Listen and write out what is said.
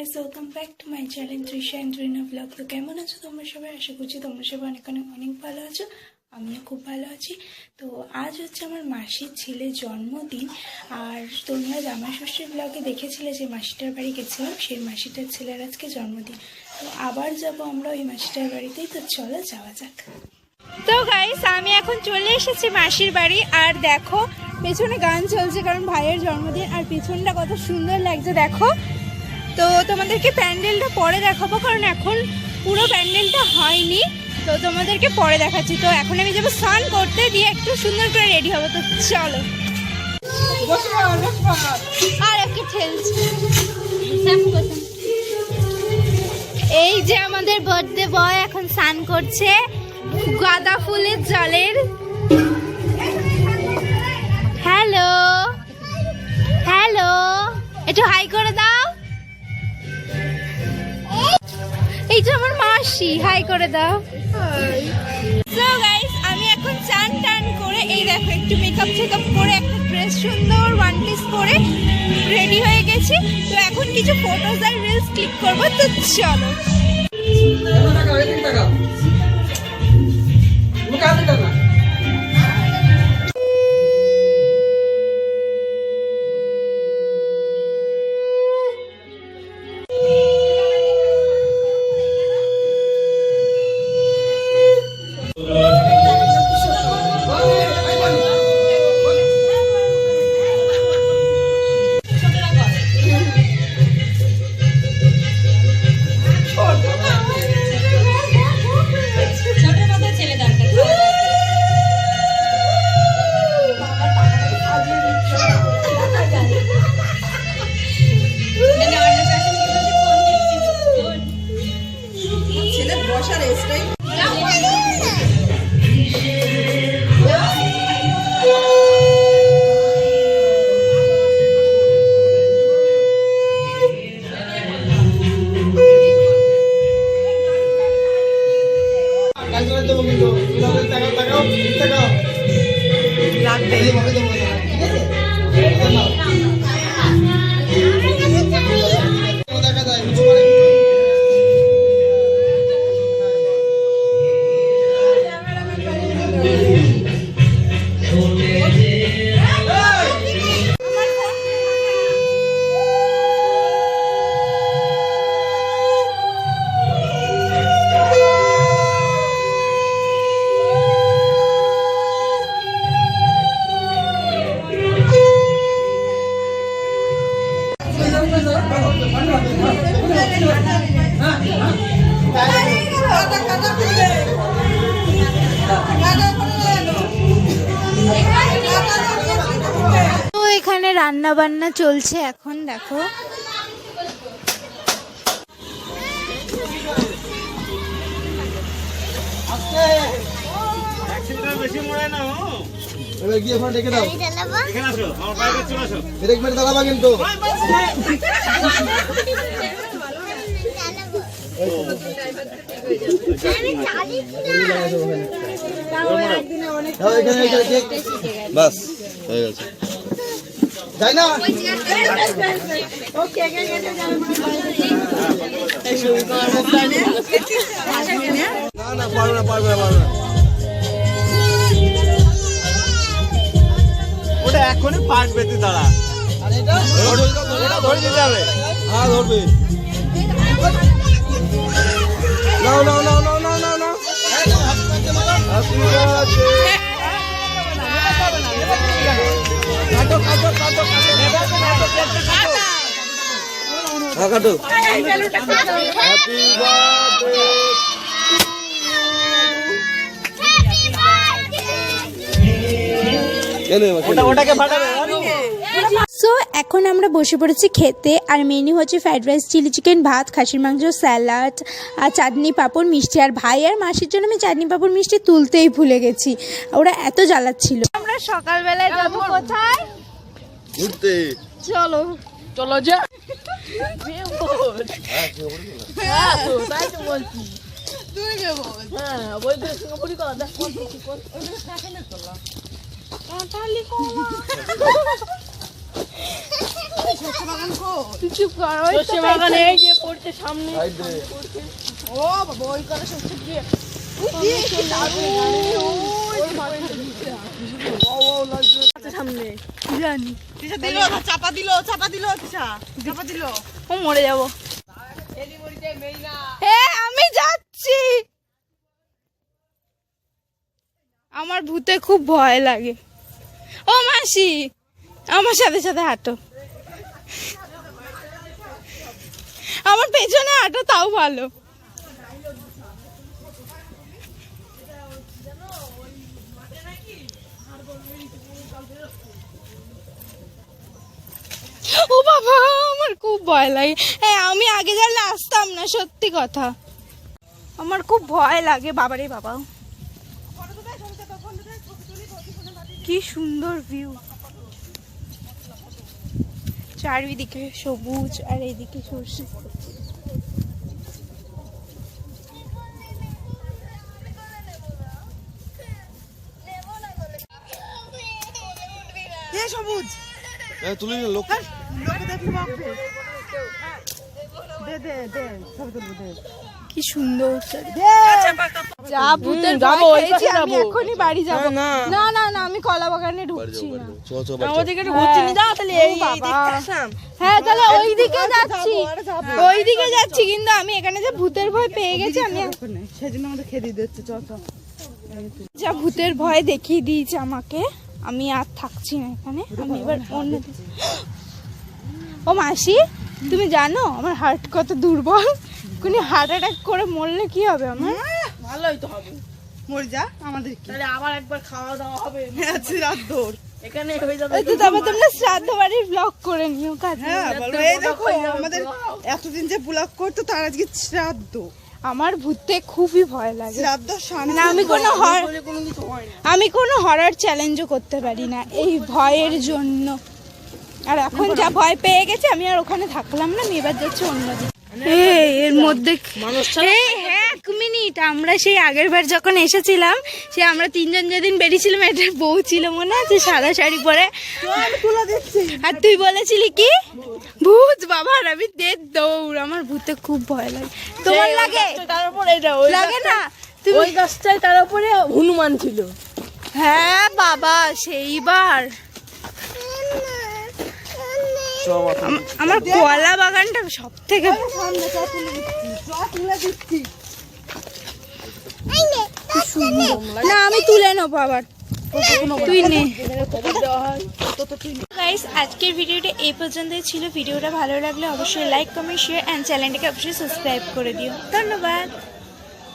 Guys welcome back to my channel Trisha and Rina blog তো কেমন আছো তোমরা সবাই? আশা করছি তোমরা সবাই অনেক অনেক অনেক ভালো আছো। আমিও খুব ভালো আছি। তো আজ হচ্ছে আমার মাসির ছেলের জন্মদিন। আর তোমরা জামাই ষষ্ঠীর ব্লগে দেখেছিলে যে মাসিটার বাড়ি গেছিলাম, সেই মাসিটার ছেলের আজকে জন্মদিন। তো আবার যাব আমরা ওই মাসিটার বাড়িতেই। তো চলো যাওয়া যাক। তো গাইস আমি এখন চলে এসেছি মাসির বাড়ি। আর দেখো, পেছনে গান চলছে কারণ ভাইয়ের জন্মদিন। আর পেছনটা কত সুন্দর লাগছে, দেখো। তো তোমাদেরকে প্যান্ডেলটা পরে দেখাবো, কারণ এখন পুরো প্যান্ডেলটা হয়নি। তো তোমাদেরকে পরে দেখাচ্ছি। তো এখন আমি যাব স্নান করতে, দিয়ে একটু সুন্দর করে রেডি হব। তো চলো। আর একটু ঠেলছি। এই যে আমাদের বার্থডে বয় এখন স্নান করছে, গাঁদা ফুলের জলের। হ্যালো হ্যালো একটু হাই করে মাসি হাই করে দাও। সো গাইস আমি এখন চান টান করে এই দেখো একটু মেকআপ চেকআপ করে একটা ড্রেস সুন্দর ওয়ান পিস করে রেডি হয়ে গেছি। তো এখন কিছু ফটোজ আর রিলস ক্লিক করব তো চলো। রান্না বান্না চলছে এখন দেখো। বাস হয়ে গেছে। তাই না? না না পারবে না পারবে না পারবে না ওটা এখনই পাটবে তুই দাঁড়া ধরে দিতে হবে। হ্যাঁ ধরবে। নাও নাও নাও নাও নাও নাও নাও। কাটো। হ্যাপি বার্থডে ওটা ওটাকে ফাটাবে। সো এখন আমরা বসে পড়েছি খেতে আর মেনু হচ্ছে ফ্রাইড রাইস চিলি চিকেন ভাত খাসির মাংস স্যালাড আর চাটনি পাঁপড় মিষ্টি। আর ভাই আর মাসির জন্য আমি চাটনি পাঁপড় মিষ্টি তুলতেই ভুলে গেছি। ওরা এত জ্বালাচ্ছিল। আমরা সকালবেলায় যাব কোথায়? ঘুরতে। চলো। চলো যা। হ্যাঁ হ্যাঁ সামনে। ও বাবা ওই করে দিয়ে সামনে। জানি দিল চাপা দিল চাপা দিল তিশা। চাপা দিল। ও মরে যাব। এ আমি যাচ্ছি। আমার ভূতে খুব ভয় লাগে। ও মাসি আমার সাথে সাথে হাঁটো। আমার পেছনে হাঁটো তাও ভালো ও বাবা আমার খুব ভয় লাগে। হ্যাঁ আমি আগে জানলে আসতাম না সত্যি কথা। আমার খুব ভয় লাগে বাবারে বাবা। কি সুন্দর ভিউ চারিদিকে সবুজ আর এইদিকে সর্ষে। সবুজ। তুলি লোক লোকে দেখলি কি সুন্দর। যা ভূতের যাব, ভয় খেয়েছি, আমি এখনই বাড়ি যাব। না, না। না না আমি কলা বাগানে ঢুকছি না। আমাদেরকে একটু ঘুরতে নিয়ে যাও তাহলে এই। দেখতে আসাম হ্যাঁ তাহলে ওই দিকে যাচ্ছি। ওই দিকে যাচ্ছি। কিন্তু আমি এখানে যে ভূতের ভয় পেয়ে গেছি আমি সেজন্য আমাদের খেয়ে দিয়ে দিচ্ছে চ চ যা ভূতের ভয় দেখিয়ে দিয়েছে আমাকে আমি আর থাকছি না এখানে। আমি এবার অন্য ও মাসি? তুমি জানো আমার হার্ট কত দুর্বল। কোন হার্ট অ্যাটাক করে মরলে কি হবে আমার? ভালোই তো হবে। মরে যা আমাদের কি? তাহলে আবার একবার খাওয়া দাওয়া হবে। আছে রাত দৌড়। এখানে হয়ে যাবে তো তারপর তোমরা শ্রাদ্ধ বাড়ির ব্লগ করে নিও কাজ হ্যাঁ বলো এই দেখো আমাদের এতদিন যে ব্লগ করতো তার আজকে শ্রাদ্ধ। আমার ভূতে খুবই ভয় লাগে। শ্রাদ্ধ শান্তি না আমি কোনো হর কোনো কিছু হয় না। আমি কোনো হরার চ্যালেঞ্জও করতে পারি না এই ভয়ের জন্য। আর এখন যা ভয় পেয়ে গেছে আমি আর ওখানে থাকলাম না আমি এবার যাচ্ছি অন্যদিকে এই, এর মধ্যে এই হ্যাঁ এক মিনিট আমরা সেই আগের বার যখন এসেছিলাম সে আমরা তিনজন যেদিন বেরিয়েছিলাম বউ ছিল মনে আছে সাদা শাড়ি পরে। আর তুই বলেছিলি কি? ভূত বাবা আর আমি দৌড় আমার ভূতে খুব ভয় লাগে। তোমার লাগে? তার উপরে লাগে না? ওই গাছটায় তার উপরে হনুমান ছিল। হ্যাঁ বাবা সেইবার। আমার কলা বাগানটা সব থেকে না আমি তুলে নেব আবার। তুই নে। গাইস আজকের ভিডিওটা এই পর্যন্তই ছিল। ভিডিওটা ভালো লাগলে অবশ্যই লাইক কমেন্ট শেয়ার অ্যান্ড চ্যানেলটাকে অবশ্যই সাবস্ক্রাইব করে দিও। ধন্যবাদ।